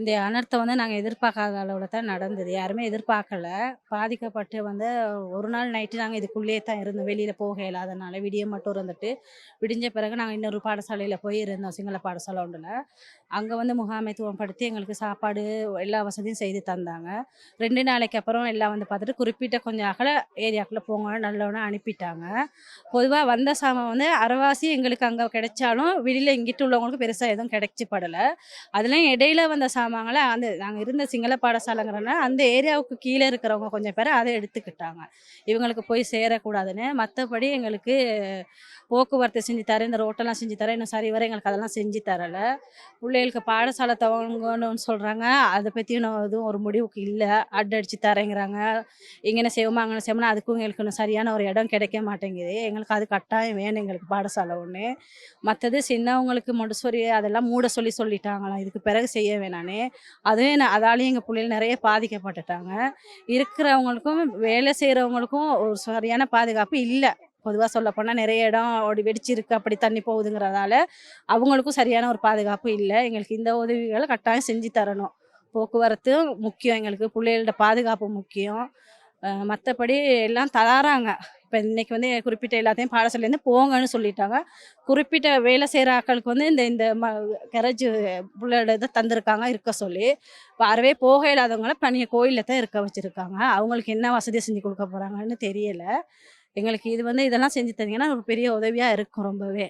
இந்த அனர்த்தம் வந்து நாங்கள் எதிர்பார்க்காத அளவில் தான் நடந்தது. யாருமே எதிர்பார்க்கல. பாதிக்கப்பட்டு வந்து ஒரு நாள் நைட்டு நாங்கள் இதுக்குள்ளேயே தான் இருந்தோம். வெளியில் போக இல்லாதனால விடிய மட்டும் இருந்துட்டு விடிஞ்ச பிறகு நாங்கள் இன்னொரு பாடசாலையில் போய் இருந்தோம் சிங்கள பாடசாலை ஒன்றில் அங்கே வந்து முகாமைத்துவம் படுத்தி எங்களுக்கு சாப்பாடு எல்லா வசதியும் செய்து தந்தாங்க. ரெண்டு நாளைக்கு அப்புறம் எல்லாம் வந்து பார்த்துட்டு குறிப்பிட்ட கொஞ்சம் அகல ஏரியாக்குள்ளே போங்க நல்லவன அனுப்பிட்டாங்க. பொதுவாக வந்த சாமான் வந்து அரைவாசி எங்களுக்கு அங்கே கிடைச்சாலும் வெளியில் இங்கிட்டு உள்ளவங்களுக்கு பெருசாக எதுவும் கிடைச்சி படலை. அதுலேயும் இடையில வந்த சாமான்களை அந்த நாங்கள் இருந்த சிங்கள பாடசாலைங்கிறனால அந்த ஏரியாவுக்கு கீழே இருக்கிறவங்க கொஞ்சம் பேர் அதை எடுத்துக்கிட்டாங்க. இவங்களுக்கு போய் சேரக்கூடாதுன்னு மற்றபடி எங்களுக்கு போக்குவரத்து செஞ்சு தரேன் இந்த ரோட்டெல்லாம் செஞ்சு தரேன் இன்னும் சரி வரை எங்களுக்கு அதெல்லாம் செஞ்சு தரலை. பிள்ளைகளுக்கு பாடசாலை தவங்கணும்னு சொல்கிறாங்க அதை பற்றி இன்னும் எதுவும் ஒரு முடிவுக்கு இல்லை. அடிச்சு தரேங்கிறாங்க. இங்கே செய்வோமா அங்கே செய்வோம்னா அதுக்கும் எங்களுக்கு இன்னும் சரியான ஒரு இடம் கிடைக்க மாட்டேங்குது. எங்களுக்கு அது கட்டாயம் வேணும் எங்களுக்கு பாடசாலை ஒன்று மற்றது சின்னவங்களுக்கு மொண்டசோரி அதெல்லாம் மூட சொல்லி சொல்லிட்டாங்களாம். இதுக்கு பிறகு செய்ய வேணானே அதுவே நான் அதாலேயும் எங்கள் பிள்ளைகள் நிறைய பாதிக்கப்பட்டுட்டாங்க. இருக்கிறவங்களுக்கும் வேலை செய்கிறவங்களுக்கும் ஒரு சரியான பாதுகாப்பு இல்லை. பொதுவாக சொல்லப்போனால் நிறைய இடம் அப்படி வெடிச்சிருக்கு அப்படி தண்ணி போகுதுங்கிறதால அவங்களுக்கும் சரியான ஒரு பாதுகாப்பு இல்லை. எங்களுக்கு இந்த உதவிகளை கட்டாயம் செஞ்சு தரணும். போக்குவரத்து முக்கியம் எங்களுக்கு. பிள்ளைகளோட பாதுகாப்பு முக்கியம். மற்றபடி எல்லாம் தராறாங்க இப்போ இன்னைக்கு வந்து குறிப்பிட்ட எல்லாத்தையும் பாடசாலையிலேருந்து போங்கன்னு சொல்லிட்டாங்க. குறிப்பிட்ட வேலை செய்கிற ஆக்களுக்கு வந்து இந்த இந்த ம கரேஜ் புள்ளோட இதை தந்திருக்காங்க இருக்க சொல்லி வரவே போக இல்லாதவங்கள பணிய கோயிலில் தான் இருக்க வச்சுருக்காங்க. அவங்களுக்கு என்ன வசதியை செஞ்சு கொடுக்க போகிறாங்கன்னு தெரியலை. எங்களுக்கு இது வந்து இதெல்லாம் செஞ்சு தந்தீங்கன்னா ஒரு பெரிய உதவியாக இருக்கும் ரொம்பவே.